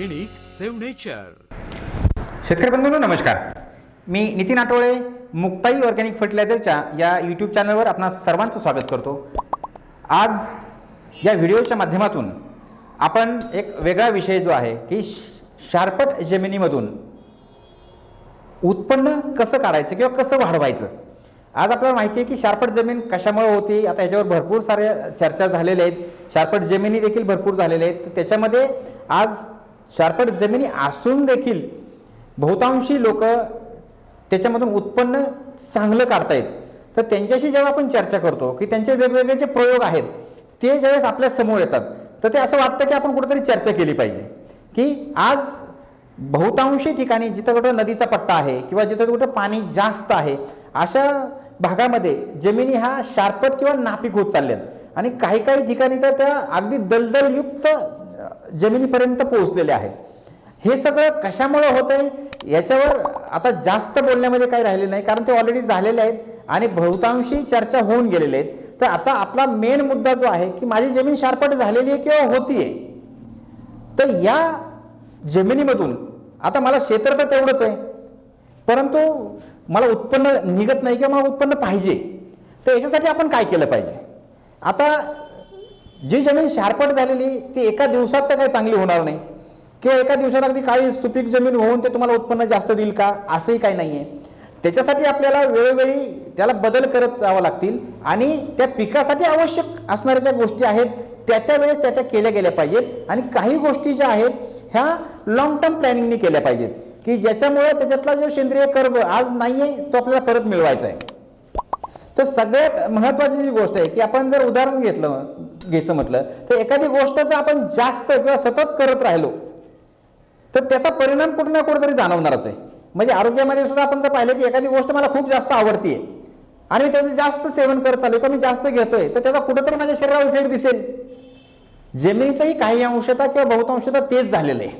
Organic save nature शेतकरी बंधूंनो नमस्कार. मी नितीन आठवळे मुक्ताई ऑर्गॅनिक फर्टिलायझरच्या या यूट्यूब चॅनलवर आपणा सर्वांचं स्वागत करतो. आज या व्हिडिओच्या माध्यमातून आपण एक वेगळा विषय जो आहे की श- जमिनीमधून उत्पन्न कसं काढायचं किंवा कसं वाढवायचं? आज आपल्याला माहिती आहे की शार्पट जमीन कशामुळे होती? आता याच्यावर भरपूर साऱ्या चर्चा झालेल्या आहेत. शार्पट जमिनी देखील भरपूर झालेल्या आहेत. तर त्याच्यामध्ये आज शार्पट जमिनी असून देखील बहुतांशी लोक त्याच्यामधून उत्पन्न चांगलं काढतायत. तर त्यांच्याशी जेव्हा आपण चर्चा करतो की त्यांचे वेगवेगळे जे प्रयोग आहेत ते ज्यावेळेस आपल्यासमोर येतात तर ते असं वाटतं की आपण कुठेतरी चर्चा केली पाहिजे. की आज बहुतांशी ठिकाणी जिथं कुठं नदीचा पट्टा आहे किंवा जिथं कुठं पाणी जास्त आहे अशा भागामध्ये जमिनी हा शार्पट किंवा नापीक होत चालल्यात. आणि काही काही ठिकाणी तर त्या अगदी दलदलयुक्त जमिनीपर्यंत पोहोचलेले आहेत. हे सगळं कशामुळे होत आहे याच्यावर आता जास्त बोलण्यामध्ये काही राहिले नाही कारण ते ऑलरेडी झालेले आहेत आणि बहुतांशी चर्चा होऊन गेलेले आहेत. तर आता आपला मेन मुद्दा जो आहे की माझी जमीन शारपट झालेली आहे किंवा होतीये? तर या जमिनीमधून आता मला क्षेत्र तर तेवढंच आहे परंतु मला उत्पन्न निघत नाही किंवा मला उत्पन्न पाहिजे तर याच्यासाठी आपण काय केलं पाहिजे? आता जी जमीन शारपट झालेली ती एका दिवसात तर काही चांगली होणार नाही. किंवा एका दिवसात अगदी काही सुपीक जमीन होऊन ते तुम्हाला उत्पन्न जास्त देईल का? असंही काही नाही आहे त्याच्यासाठी आपल्याला वेळोवेळी त्याला बदल करत जावं लागतील आणि त्या पिकासाठी आवश्यक असणाऱ्या ज्या गोष्टी आहेत त्या त्या वेळेस त्या त्या केल्या गेल्या पाहिजेत. आणि काही गोष्टी ज्या आहेत ह्या लॉंग टर्म प्लॅनिंगनी केल्या पाहिजेत. की ज्याच्यामुळे त्याच्यातला जो सेंद्रिय कर्ब आज नाही आहे तो आपल्याला परत मिळवायचा आहे. तर सगळ्यात महत्त्वाची जी गोष्ट आहे की आपण जर उदाहरण घेतलं घ्यायचं म्हटलं तर एखादी गोष्ट जर आपण जास्त किंवा सतत करत राहिलो तर त्याचा परिणाम कुठे ना कुठेतरी जाणवणारच आहे. म्हणजे आरोग्यामध्ये सुद्धा आपण जर पाहिलं की एखादी गोष्ट मला खूप जास्त आवडतीये आणि त्याचं जास्त सेवन करत चालू किंवा मी जास्त घेतोय तर त्याचा कुठंतरी माझ्या शरीरावर इफेक्ट दिसेल. जमिनीचंही काही अंशता किंवा बहुतांशता तेच झालेलं आहे.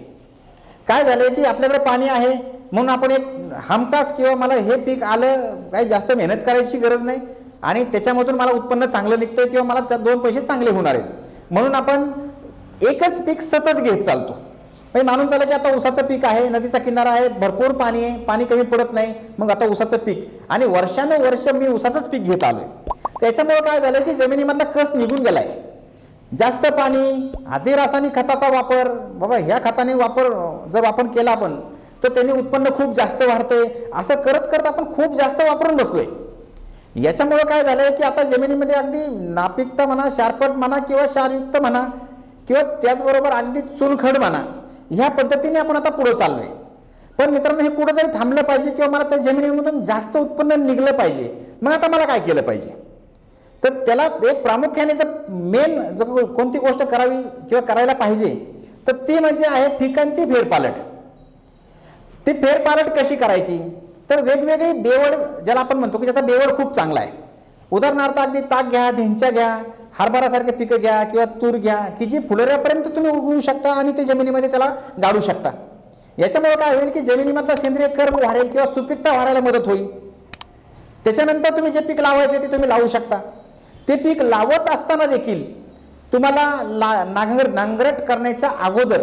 काय झालंय की आपल्याकडे पाणी आहे म्हणून आपण एक हमखास किंवा मला हे पीक आलं काही जास्त मेहनत करायची गरज नाही. आणि त्याच्यामधून मला उत्पन्न चांगलं निघतं किंवा मला त्यात दोन पैसे चांगले होणार आहेत. म्हणून आपण एकच पीक सतत घेत चालतो. म्हणजे मानून चाललं की आता ऊसाचं पीक आहे नदीचा किनारा आहे भरपूर पाणी आहे पाणी कमी पडत नाही मग आता ऊसाचं पीक. आणि वर्षानुवर्ष मी ऊसाचंच पीक घेत आलोय. त्याच्यामुळे काय झालं की जमिनीमधला कस निघून गेलाय? जास्त पाणी आधी रासायनिक खताचा वापर बाबा ह्या खताने वापर जर आपण केला आपण तर त्यांनी उत्पन्न खूप जास्त वाढतंय असं करत करत आपण खूप जास्त वापरून बसलोय. याच्यामुळं काय झालंय की आता जमिनीमध्ये अगदी नापिकता म्हणा शारपट म्हणा किंवा क्षारयुक्त म्हणा किंवा त्याचबरोबर अगदी चुनखड म्हणा ह्या पद्धतीने आपण आता पुढे चाललोय. पण मित्रांनो हे कुठेतरी थांबलं पाहिजे किंवा मला त्या जमिनीमधून जास्त उत्पन्न निघलं पाहिजे. मग आता मला काय केलं पाहिजे? तर त्याला एक प्रामुख्याने जर मेन जर कोणती गोष्ट करावी किंवा करायला पाहिजे तर ती म्हणजे आहे पिकांची फेरपालट ती फेरपालट कशी करायची? तर वेगवेगळी बेवड ज्याला आपण म्हणतो की ज्याचा बेवड खूप चांगला आहे. उदाहरणार्थ अगदी ताक घ्या ढेंच्या घ्या हरभरासारखे पिकं घ्या किंवा तूर घ्या की जी फुलोऱ्यापर्यंत तुम्ही उगवू शकता आणि ते जमिनीमध्ये त्याला गाडू शकता. याच्यामुळे काय होईल की जमिनीमधला सेंद्रिय कर वाढेल किंवा सुपीकता वाढायला मदत होईल. त्याच्यानंतर तुम्ही जे पीक लावायचे ते तुम्ही लावू शकता. ते पीक लावत असताना देखील तुम्हाला ला नांगर नांगरट करण्याच्या अगोदर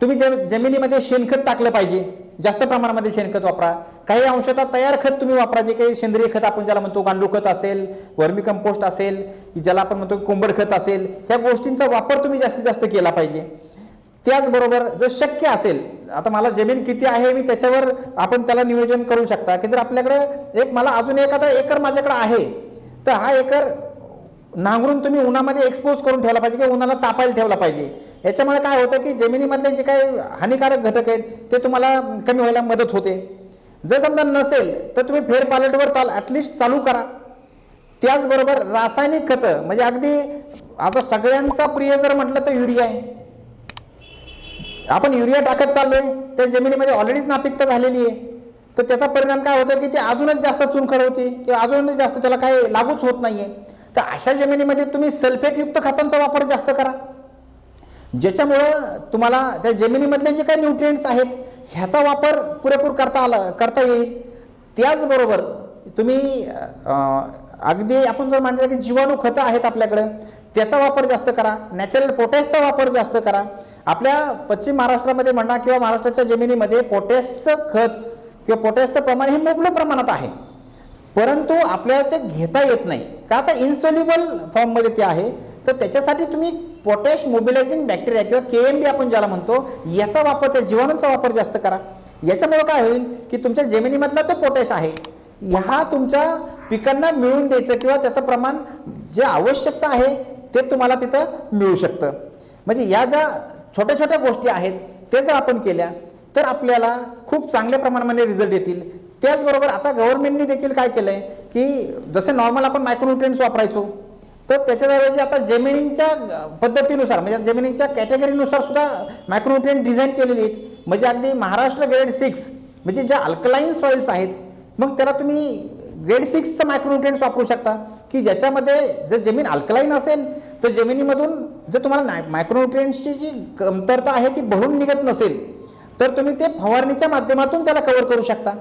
तुम्ही ज जमिनीमध्ये शेणखत टाकलं पाहिजे. जास्त प्रमाणामध्ये शेणखत वापरा. काही अंशतः तयार खत तुम्ही वापरा. जे काही सेंद्रिय खत आपण ज्याला म्हणतो गांडूळ खत असेल वर्मी कंपोस्ट असेल ज्याला आपण म्हणतो कोंबड खत असेल ह्या गोष्टींचा वापर तुम्ही जास्तीत जास्त केला पाहिजे. त्याचबरोबर जर शक्य असेल आता मला जमीन किती आहे मी त्याच्यावर आपण त्याला नियोजन करू शकता. की जर आपल्याकडे एक मला अजून एखादा एकर माझ्याकडे आहे तर हा एकर नांगरून तुम्ही उन्हामध्ये एक्सपोज करून ठेवला पाहिजे किंवा उन्हाला तापायला ठेवला पाहिजे. याच्यामुळे काय होतं की जमिनीमधले जे काही हानिकारक घटक आहेत ते तुम्हाला कमी व्हायला मदत होते. जर समजा नसेल तर तुम्ही फेरपालटवर चाल ॲटलिस्ट चालू करा. त्याचबरोबर रासायनिक खतं म्हणजे अगदी आता सगळ्यांचा प्रिय जर म्हटलं तर युरिया आहे. आपण युरिया टाकत चाललो आहे त्या जमिनीमध्ये ऑलरेडीच नापिकता झालेली आहे. तर त्याचा परिणाम काय होतो की ते अजूनच जास्त चुनखड होते किंवा अजूनच जास्त त्याला काही लागूच होत नाही आहे तर अशा जमिनीमध्ये तुम्ही सल्फेटयुक्त खतांचा वापर जास्त करा. ज्याच्यामुळं तुम्हाला त्या जमिनीमधले जे काही न्यूट्रिएंट्स आहेत ह्याचा वापर पुरेपूर करता आला करता येईल. त्याचबरोबर तुम्ही अगदी आपण जर म्हणतो की जीवाणू खतं आहेत आपल्याकडं त्याचा वापर जास्त करा. नॅचरल पोटॅशचा वापर जास्त करा. आपल्या पश्चिम महाराष्ट्रामध्ये म्हणा किंवा महाराष्ट्राच्या जमिनीमध्ये पोटॅशचं खत किंवा पोटॅशचं प्रमाण हे मुबलक प्रमाणात आहे. परंतु आपल्याला ते घेता येत नाही. का आता इन्सोल्युबल फॉर्ममध्ये ते आहे. तर त्याच्यासाठी तुम्ही पोटॅश मोबिलायझिंग बॅक्टेरिया किंवा के एम बी आपण ज्याला म्हणतो याचा वापर त्या जीवाणूंचा वापर जास्त करा. याच्यामुळे काय होईल की तुमच्या जमिनीमधला जो पोटॅश आहे ह्या तुमच्या पिकांना मिळून द्यायचं किंवा त्याचं प्रमाण जे आवश्यकता आहे ते तुम्हाला तिथं मिळू शकतं. म्हणजे या ज्या छोट्या छोट्या गोष्टी आहेत ते जर आपण केल्या तर आपल्याला खूप चांगल्या प्रमाणामध्ये रिझल्ट येतील. त्याचबरोबर आता गव्हर्नमेंटने देखील काय केलं आहे की जसे नॉर्मल आपण मायक्रोन्युट्रियन्स वापरायचो तर त्याच्याऐवजी आता जमिनींच्या पद्धतीनुसार म्हणजे जमिनींच्या कॅटेगरीनुसार सुद्धा मायक्रोन्युट्रियन डिझाईन केलेली आहेत. म्हणजे अगदी महाराष्ट्र ग्रेड सिक्स म्हणजे ज्या अल्कलाईन सॉइल्स आहेत मग त्याला तुम्ही ग्रेड सिक्सचं मायक्रोन्युट्रियन्स वापरू शकता. की ज्याच्यामध्ये जर जमीन अल्कलाईन असेल तर जमिनीमधून जर तुम्हाला मायक्रोन्युट्रियन्सची जी कमतरता आहे ती भरून निघत नसेल तर तुम्ही ते फवारणीच्या माध्यमातून त्याला कव्हर करू शकता.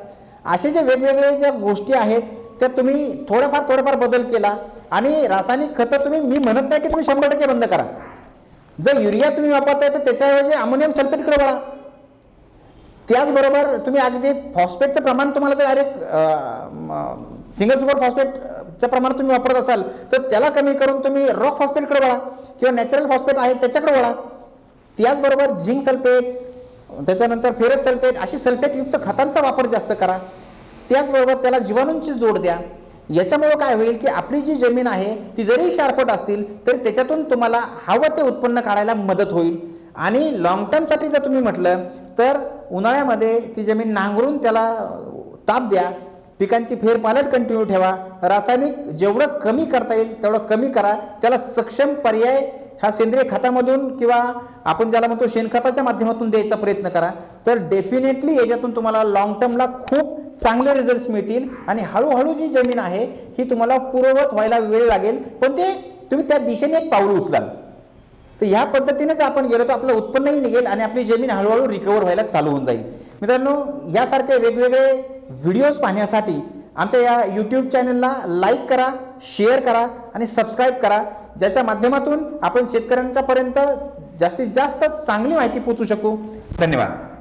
असे जे वेगवेगळे ज्या गोष्टी आहेत त्या तुम्ही थोड्याफार थोडाफार बदल केला आणि रासायनिक खतं तुम्ही मी म्हणत नाही की तुम्ही शंभर टक्के बंद करा. जर युरिया तुम्ही वापरताय तर त्याच्याऐवजी अमोनियम सल्फेटकडे वळा. त्याचबरोबर तुम्ही अगदी फॉस्फेटचं प्रमाण तुम्हाला जर डायरेक्ट सिंगल सुपर फॉस्फेटचं प्रमाण तुम्ही वापरत असाल तर त्याला कमी करून तुम्ही रॉक फॉस्फेटकडे वळा किंवा नॅचरल फॉस्फेट आहे त्याच्याकडे वळा. त्याचबरोबर झिंक सल्फेट त्याच्यानंतर फेरस सल्फेट अशी सल्फेटयुक्त खतांचा वापर जास्त करा. त्याचबरोबर त्याला जीवाणूंची जोड द्या. याच्यामुळं काय होईल की आपली जी जमीन आहे ती जरी शारपट असतील तरी त्याच्यातून तुम्हाला हवं ते उत्पन्न काढायला मदत होईल. आणि लॉंग टर्मसाठी जर तुम्ही म्हटलं तर उन्हाळ्यामध्ये ती जमीन नांगरून त्याला ताप द्या. पिकांची फेरपालट कंटिन्यू ठेवा. रासायनिक जेवढं कमी करता येईल तेवढं कमी करा. त्याला सक्षम पर्याय ह्या सेंद्रिय खतामधून किंवा आपण ज्याला म्हणतो शेणखताच्या माध्यमातून द्यायचा प्रयत्न करा तर डेफिनेटली याच्यातून तुम्हाला लॉंग टर्मला खूप चांगले रिझल्ट्स मिळतील आणि हळूहळू जी जमीन आहे ही तुम्हाला पूर्ववत व्हायला वेळ लागेल. पण ते तुम्ही त्या दिशेने एक पाऊल उचलाल. तर ह्या पद्धतीनेच आपण गेलो तर आपलं उत्पन्नही निघेल आणि आपली जमीन हळूहळू रिकवर व्हायला चालू होऊन जाईल. मित्रांनो यासारखे वेगवेगळे व्हिडिओज पाहण्यासाठी आमच्या या यूट्यूब चॅनलला लाईक करा शेअर करा आणि सबस्क्राईब करा. ज्याच्या माध्यमातून आपण शेतकऱ्यांच्यापर्यंत जास्तीत जास्त चांगली माहिती पोचू शकू. धन्यवाद.